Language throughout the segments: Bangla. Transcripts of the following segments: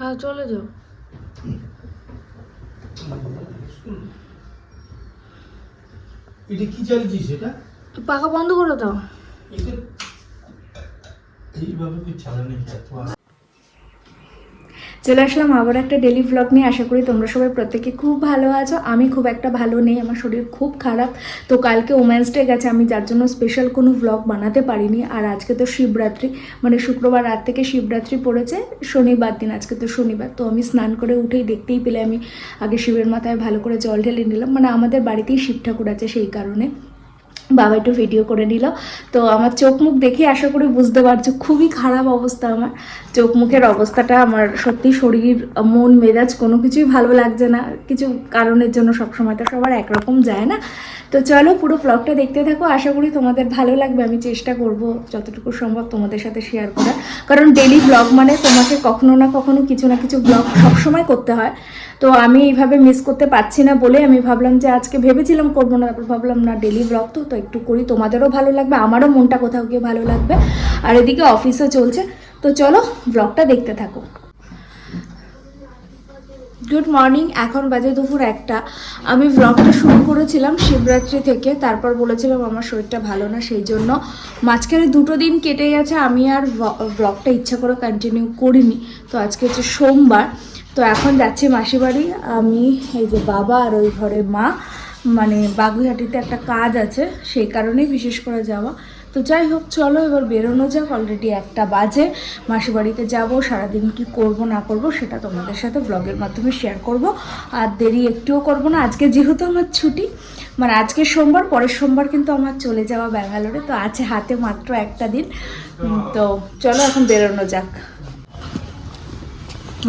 হ্যাঁ চলে যাও। এটা কি চালিয়েছি সেটা? পাখা বন্ধ করে দাও। এটা এইভাবে চালানো যায় তো চলে আসলাম আবার একটা ডেলি ভ্লগ নিয়ে। আশা করি তোমরা সবাই প্রত্যেকে খুব ভালো আছো। আমি খুব একটা ভালো নেই, আমার শরীর খুব খারাপ। তো কালকে ওমেন্স ডে গেছে, আমি যার জন্য স্পেশাল কোনো ভ্লগ বানাতে পারিনি। আর আজকে তো শিবরাত্রি মানে শুক্রবার রাত থেকে শিবরাত্রি পড়েছে, শনিবার দিন, আজকে তো শনিবার। তো আমি স্নান করে উঠেই দেখতেই পেলে আমি আগে শিবের মাথায় ভালো করে জল ঢেলে নিলাম। মানে আমাদের বাড়িতেই শিব ঠাকুর আছে সেই কারণে। বাবা একটু ভিডিও করে নিল। তো আমার চোখ মুখ দেখে আশা করি বুঝতে পারছ, খুবই খারাপ অবস্থা আমার। চোখ মুখের অবস্থাটা আমার সত্যি শরীর, মন, মেজাজ কোনো কিছুই ভালো লাগছে না। কিছু কারণের জন্য সবসময় তো সবার একরকম যায় না। তো চলো পুরো ব্লগটা দেখতে থাকো, আশা করি তোমাদের ভালো লাগবে। আমি চেষ্টা করব যতটুকু সম্ভব তোমাদের সাথে শেয়ার করার। কারণ ডেলি ব্লগ মানে তোমাকে কখনো না কখনো কিছু না কিছু ব্লগ সবসময় করতে হয়। তো আমি এইভাবে মিস করতে পারছি না বলে আমি ভাবলাম যে আজকে ভেবেছিলাম করব না, তারপর ভাবলাম না ডেলি ব্লগ তো তো একটু করি। তোমাদেরও ভালো লাগবে, আমারও মনটা কোথাও গিয়ে ভালো লাগবে। আর এদিকে অফিসও চলছে। তো চলো ব্লগটা দেখতে থাকো। গুড মর্নিং এখন বাজে দুপুর একটা। আমি ব্লগটা শুরু করেছিলাম শিবরাত্রি থেকে, তারপর বলেছিলাম আমার শরীরটা ভালো না, সেই জন্য। মাঝখানে দুটো দিন কেটে গেছে আমি আর ব্লগটা ইচ্ছা করে কন্টিনিউ করিনি। তো আজকে হচ্ছে সোমবার। তো এখন যাচ্ছি মাসি বাড়ি আমি এই যে বাবা আর ওই ঘরে মা মানে বাগুইহাটিতে একটা কাজ আছে, সেই কারণেই বিশেষ করে যাওয়া। তো যাই হোক, চলো এবার বেরোনো যাক। অলরেডি একটা বাজে। মাসি বাড়িতে যাব, সারাদিন কি করব, না করব, সেটা তোমাদের সাথে ব্লগের মাধ্যমে শেয়ার করব। আর দেরি একটুও করব না। আজকে যেহেতু আমার ছুটি মানে আজকে সোমবার, পরের সোমবার কিন্তু আমার চলে যাওয়া ব্যাঙ্গালোরে, তো আছে হাতে মাত্র একটা দিন। তো চলো এখন বেরোনো যাক।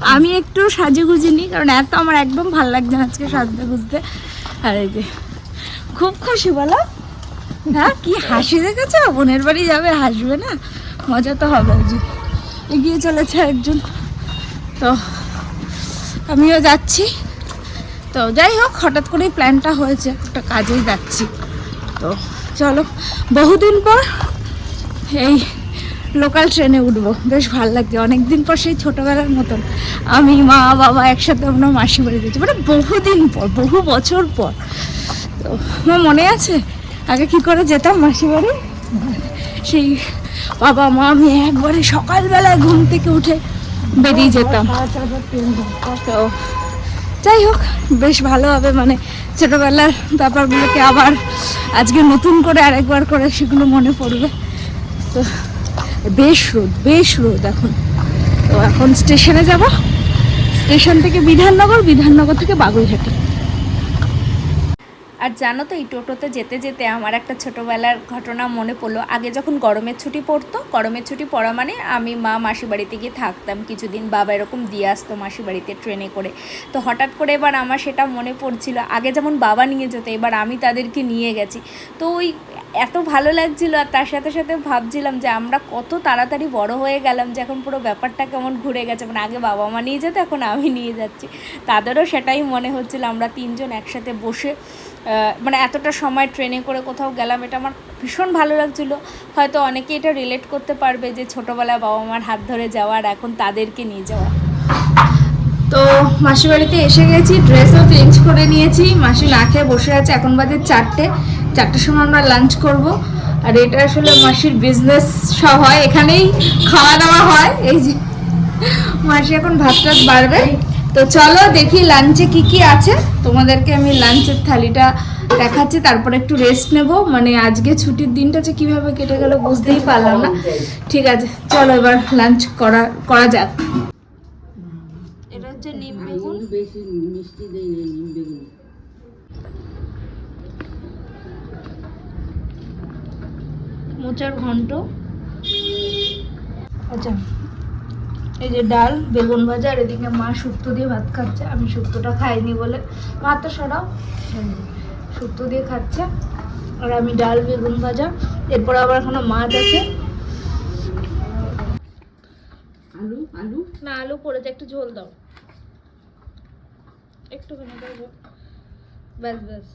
আমি একটু সাজে গুজিনি কারণ এত আমার একদম ভালো লাগছে না আজকে সাজতে গুজতে। আর এই যে, খুব খুশি, বলো। হ্যাঁ কি হাসি দেখেছ? বোনের বাড়ি যাবে, হাসবে না? মজা তো হবে যে। এগিয়ে চলেছে একজন। তো, আমিও যাচ্ছি। তো, যাই হোক, হঠাৎ করেই প্ল্যানটা হয়েছে, একটা কাজেই যাচ্ছি। তো, চলো, বহুদিন পর এই লোকাল ট্রেনে উঠবো। বেশ ভালো লাগছে। অনেকদিন পর সেই ছোটোবেলার মতন আমি, মা, বাবা একসাথে আমরা মাসি বাড়ি গেছি। মানে বহুদিন পর, বহু বছর পর। তো আমার মনে আছে? আগে কি করে যেতাম মাসি বাড়ি? সেই বাবা, মা, আমি একবারে সকালবেলায় ঘুম থেকে উঠে বেরিয়ে যেতাম। তো যাই হোক, বেশ ভালো হবে। মানে ছোটোবেলার ব্যাপারগুলোকে আবার আজকে নতুন করে আরেকবার করে সেগুলো মনে পড়বে। তো বেশ রোদ বেশ রোদ এখন। তো এখন স্টেশনে যাব। স্টেশন থেকে বিধাননগর বিধাননগর থেকে বাগুইহাটি। আর জানো তো, এই টোটোতে যেতে যেতে আমার একটা ছোটোবেলার ঘটনা মনে পড়ল। আগে যখন গরমের ছুটি পড়তো, গরমের ছুটি পড়া মানে আমি মা মাসি বাড়িতে গিয়ে থাকতাম। কিছুদিন বাবা এরকম দিয়ে আসতো মাসি বাড়িতে ট্রেনে করে। তো হঠাৎ করে এবার আমার সেটা মনে পড়ছিল। আগে যেমন বাবা নিয়ে যেত, এবার আমি তাদেরকে নিয়ে গেছি। তো ওই এত ভালো লাগছিল আর তার সাথে সাথে ভাবছিলাম যে আমরা কত তাড়াতাড়ি বড় হয়ে গেলাম যে এখন পুরো ব্যাপারটা কেমন ঘুরে গেছে। মানে আগে বাবা মা নিয়ে যেত, এখন আমি নিয়ে যাচ্ছি। তাদেরও সেটাই মনে হচ্ছিল আমরা তিনজন একসাথে বসে মানে এতটা সময় ট্রেনে করে কোথাও গেলাম, এটা আমার ভীষণ ভালো লাগছিল। হয়তো অনেকে এটা রিলেট করতে পারবে যে ছোটোবেলায় বাবা মার হাত ধরে যাওয়া আর এখন তাদেরকে নিয়ে যাওয়া। তো মাসি বাড়িতে এসে গেছি ড্রেসও চেঞ্জ করে নিয়েছি। মাসি না খেয়ে বসে আছে, এখন বাজে চারটে। চারটের সময় আমরা লাঞ্চ করব। আর এটা আসলে মাসির বিজনেস সব হয় এখানেই খাওয়া দাওয়া হয়। এই যে মাসি এখন ভাত টাত বাড়বে। তো চলো দেখি লাঞ্চে কি কি আছে। তোমাদেরকে আমি লাঞ্চের থালিটা দেখাচ্ছি তারপর একটু রেস্ট নেব। মানে আজকে ছুটির দিনটা যে কীভাবে কেটে গেল বুঝতেই পারলাম না। ঠিক আছে চলো এবার লাঞ্চ করা করা যাক। এটা হচ্ছে নিম বেগুন। বেশি মিষ্টি না নিম বেগুন। মোচার ঘন্ট। আচ্ছা এই যে ডাল, বেগুন ভাজা, আর এদিকে মা শুক্তো দিয়ে ভাত খাচ্ছে। আমি শুক্তোটা খাইনি বলে মা তো সরাও। শুক্তো দিয়ে খাচ্ছে। আর আমি ডাল, বেগুন ভাজা, এরপর আবার এখনও মাছ আছে। আলু আলু? না, আলু পড়েছে, একটু ঝোল দাও। একটুখানি ব্যাস ব্যাস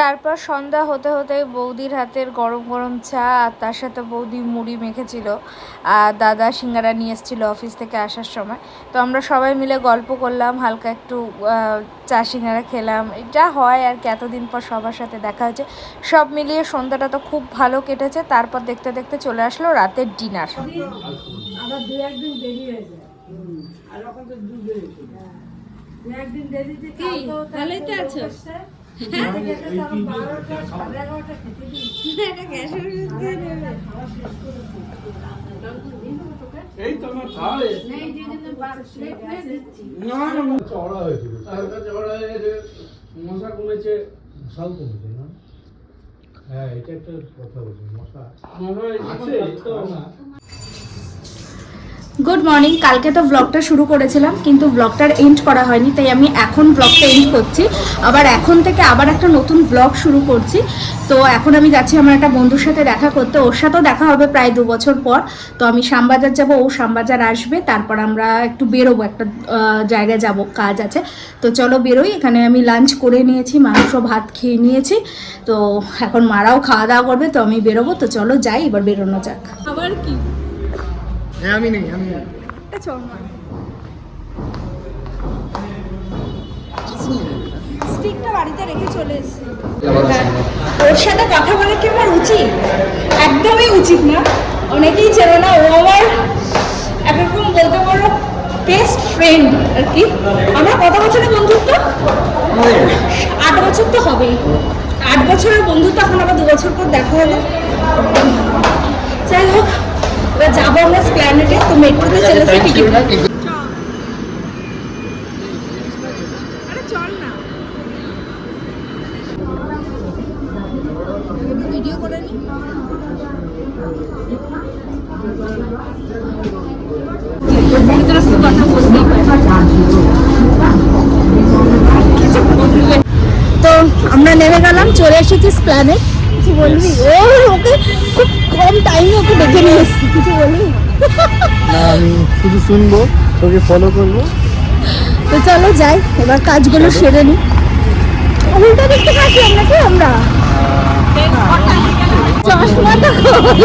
তারপর সন্ধ্যা হতে হতে বৌদির হাতের গরম গরম চা আর তার সাথে বৌদি মুড়ি মেখেছিল আর দাদা সিঙ্গারা নিয়ে এসেছিল অফিস থেকে আসার সময়। তো আমরা সবাই মিলে গল্প করলাম হালকা একটু চা সিঙ্গারা খেলাম। যা হয় আর কি এতদিন পর সবার সাথে দেখা হয়েছে। সব মিলিয়ে সন্ধ্যাটা তো খুব ভালো কেটেছে। তারপর দেখতে দেখতে চলে আসলো রাতের ডিনার। আবার দু একদিন দেরি হয়ে যায়। আর এখন তো একদিন ভালোই আছো। এই তো আমার না না না, চওড়া হয়েছিল হালকা চওড়া হয়ে গেছে। মশা কমেছে। মশাও কমেছে না? হ্যাঁ এটা একটা কথা বলছি মশা মশা আছে আছে তো না। গুড মর্নিং কালকে তো ব্লগটা শুরু করেছিলাম, কিন্তু ব্লগটার এন্ড করা হয়নি, তাই আমি এখন ব্লগটা এন্ড করছি। আবার এখন থেকে আবার একটা নতুন ব্লগ শুরু করছি। তো এখন আমি যাচ্ছি আমার একটা বন্ধুর সাথে দেখা করতে। ওর সাথেও দেখা হবে প্রায় দু বছর পর। তো আমি শ্যামবাজার যাব, ও শ্যামবাজার আসবে, তারপর আমরা একটু বেরোবো, একটা জায়গায় যাব, কাজ আছে। তো চলো বেরোই, এখানে আমি লাঞ্চ করে নিয়েছি, মাংস, ভাত খেয়ে নিয়েছি। তো এখন মারাও খাওয়া দাওয়া করবে, তো আমি বেরোবো। তো চলো যাই, এবার বেরোনো যাক। আবার কি? হ্যাঁ আমি নেই আমি নেই। স্টিকটা বাড়িতে রেখে চলে এসেছি। ওর সাথে কথা বলে কি আমার উচিত? একদমই উচিত না। অনেকেই চেনো না, ও আমার একরকম বলতে পারো বেস্ট ফ্রেন্ড আর কি। আমরা কত বছরের বন্ধুত্ব? আট বছর তো হবেই। আট বছরের বন্ধুত্ব, এখন আবার দু বছর পর দেখা হলো যাই হোক এবার যাব আমরা প্ল্যানেটে তো মেট্রোতে চল বলতেই তো আমরা নেমে গেলাম চলে এসেছি প্ল্যানেট কিছু বলবি? ও ওকে কিছু বলি না আমি শুধু শুনব তোকে ফলো করব। তো চলো যাই এবার কাজগুলো সেরে নি। উল্টা দেখতে পাচ্ছি আপনাকে আমরা চশমাটা কই?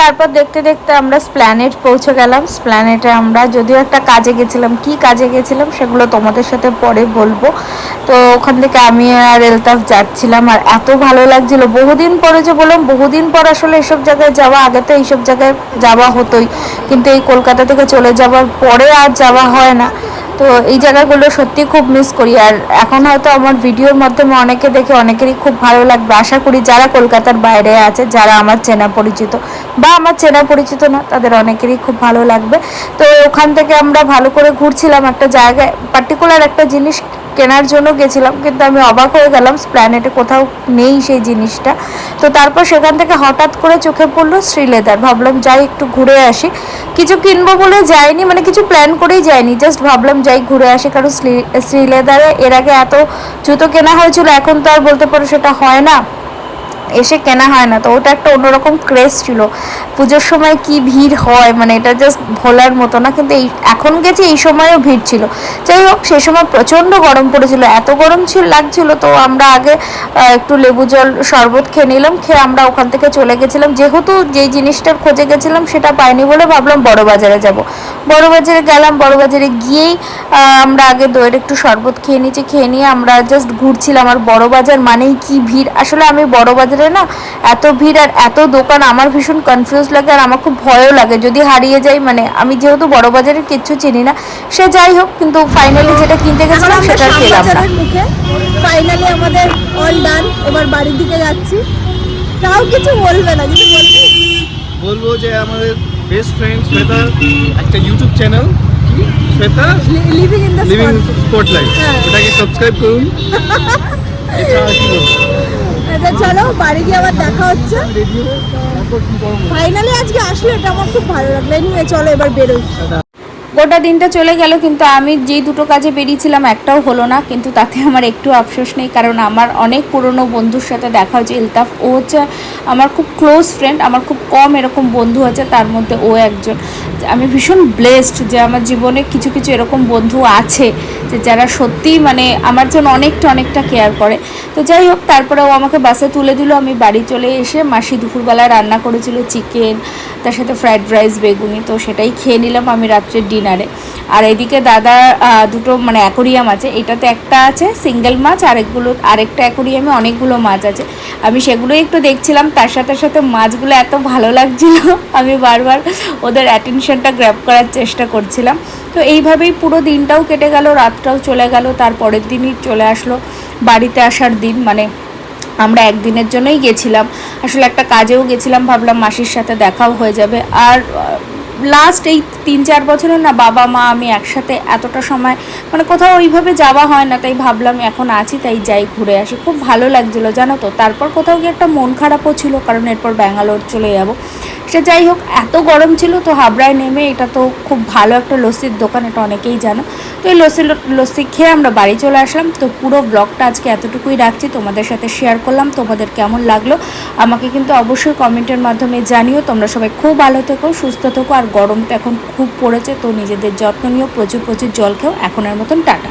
তারপর দেখতে দেখতে আমরা স্প্ল্যানেট পৌঁছে গেলাম। স্প্ল্যানেটে আমরা যদিও একটা কাজে গেছিলাম। কি কাজে গেছিলাম সেগুলো তোমাদের সাথে পরে বলব। তো ওখান থেকে আমি আর এলতাফ যাচ্ছিলাম আর এত ভালো লাগছিল। বহুদিন পরে যে বললাম, বহুদিন পর আসলে এসব জায়গায় যাওয়া, আগে তো এইসব জায়গায় যাওয়া হতোই। কিন্তু এই কলকাতা থেকে চলে যাওয়ার পরে আর যাওয়া হয় না। তো এই জায়গাগুলো সত্যি খুব মিস করি। আর এখন হয়তো আমার ভিডিওর মাধ্যমে অনেকে দেখে অনেকেরই খুব ভালো লাগবে। আশা করি যারা কলকাতার বাইরে আছে, যারা আমার চেনা পরিচিত বা আমার চেনা পরিচিত না, তাদের অনেকেরই খুব ভালো লাগবে। তো ওখান থেকে আমরা ভালো করে ঘুরছিলাম একটা জায়গায় পার্টিকুলার একটা জিনিস কেনার জন্য গেছিলাম, কিন্তু আমি অবাক হয়ে গেলাম প্ল্যানেটে কোথাও নেই সেই জিনিসটা। তো তারপর সেখান থেকে হঠাৎ করে চোখে পড়ল শ্রীলেদার। ভাবলাম, যাই একটু ঘুরে আসি। কিছু কিনবো বলে যাইনি মানে কিছু প্ল্যান করেই যাইনি জাস্ট ভাবলাম যাই ঘুরে আসি, কারণ শ্রী- শ্রীলেদারে এর আগে এত জুতো কেনা হয়েছিল, এখন তো আর বলতে পারো সেটা হয় না। এসে কেনা হয় না। তো ওটা একটা অন্যরকম ক্রেজ ছিল। পুজোর সময় কি ভিড় হয় মানে এটা জাস্ট ভোলার মতো না, কিন্তু এই এখন গেছি, এই সময়ও ভিড় ছিল। যাই হোক সেই সময় প্রচণ্ড গরম পড়েছিল। এত গরম ছিল, লাগছিল, তো আমরা আগে একটু লেবু জল শরবত খেয়ে নিলাম, খেয়ে আমরা ওখান থেকে চলে গেছিলাম। যেহেতু যেই জিনিসটার খোঁজে গেছিলাম, সেটা পাইনি বলে ভাবলাম বড় বাজারে যাব। বড় বাজারে গেলাম, বড় বাজারে গিয়েই আমরা আগে দইয়ের একটু শরবত খেয়ে নিয়েছি, খেয়ে নিয়ে আমরা জাস্ট ঘুরছিলাম। আর বড় বাজার মানেই কি ভিড়? আসলে আমি বড় বাজারে না? এত ভিড় আর এত দোকান আমার ভীষণ কনফিউজ লাগে আর আমার খুব ভয়ও লাগে। যদি হারিয়ে যাই মানে আমি যেহেতু বড় বাজারের কিচ্ছু চিনি না সে যাই হোক কিন্তু ফাইনালি যেটা কিনতে গেছিলাম সেটা পেলাম না। মুখে ফাইনালি আমাদের অল ডান এবার বাড়ির দিকে যাচ্ছি। তাও কিছু বলবে না কিছু বলবে? বলব যে আমাদের বেস্ট ফ্রেন্ড শ্বেতা একটা YouTube channel Shweta? Living in the living spotlight হ্যাঁ। ওটাকে সাবস্ক্রাইব করুন। এছাড়া কি বলব? আচ্ছা চলো বাড়ি গিয়ে আবার দেখা হচ্ছে। ফাইনালি আজকে আসলে এটা আমার খুব ভালো লাগল। এনিওয়ে চলো এবার বেরোই। গোটা দিনটা চলে গেল, কিন্তু আমি যেই দুটো কাজে বেরিয়েছিলাম একটাও হলো না, কিন্তু তাতে আমার একটু আফসোস নেই, কারণ আমার অনেক পুরনো বন্ধুর সাথে দেখা হয়েছে, ইলতাফ। ও হচ্ছে আমার খুব ক্লোজ ফ্রেন্ড আমার খুব কম এরকম বন্ধু আছে, তার মধ্যে ও একজন। আমি ভীষণ ব্লেসড যে আমার জীবনে কিছু কিছু এরকম বন্ধু আছে, যে যারা সত্যিই মানে আমার জন্য অনেকটা অনেকটা কেয়ার করে। তো যাই হোক, তারপরে ও আমাকে বাসে তুলে দিল, আমি বাড়ি চলে এসে মাসি দুপুরবেলায় রান্না করেছিল চিকেন তার সাথে ফ্রাইড রাইস বেগুনি, তো সেটাই খেয়ে নিলাম, আমি রাত্রের ডিনারে। আর এদিকে দাদা দুটো মানে অ্যাকোরিয়াম আছে। এটাতে একটা আছে সিঙ্গেল মাছ, আরেকগুলো, আরেকটা অ্যাকোরিয়ামে অনেকগুলো মাছ আছে। আমি সেগুলোই একটু দেখছিলাম, তার সাথে সাথে মাছগুলো এত ভালো লাগছিল, আমি বারবার ওদের অ্যাটেনশনটা গ্র্যাব করার চেষ্টা করছিলাম। তো এইভাবেই পুরো দিনটাও কেটে গেল, রাতটাও চলে গেল তারপরের দিনই চলে আসলো বাড়িতে আসার দিন। মানে আমরা একদিনের জন্যই গেছিলাম। আসলে একটা কাজেও গেছিলাম, ভাবলাম মাসির সাথে দেখাও হয়ে যাবে। আর লাস্ট এই তিন, চার বছরে না বাবা, মা, আমি একসাথে এতটা সময় মানে কোথাও ওইভাবে যাওয়া হয় না, তাই ভাবলাম এখন আছি, তাই যাই ঘুরে আসি। খুব ভালো লাগছিল, জানো তো? তারপর কোথাও গিয়ে একটা মন খারাপও ছিল, কারণ এরপর ব্যাঙ্গালোর চলে যাব। সে যাই হোক, এত গরম ছিল তো হাবড়ায় নেমে এটা তো খুব ভালো একটা লস্যির দোকান, এটা অনেকেই জানো। তো এই লস্যি লস্যি খেয়ে আমরা বাড়ি চলে আসলাম। তো পুরো ব্লগটা আজকে এতটুকুই রাখছি, তোমাদের সাথে শেয়ার করলাম, তোমাদের কেমন লাগল আমাকে কিন্তু অবশ্যই কমেন্টের মাধ্যমে জানিও। তোমরা সবাই খুব ভালো থেকো, সুস্থ থেকো, আর গরম তো এখন খুব পড়েছে, তো নিজেদের যত্ন নিও, প্রচুর প্রচুর জল খেও। এখনের মতন টাটা।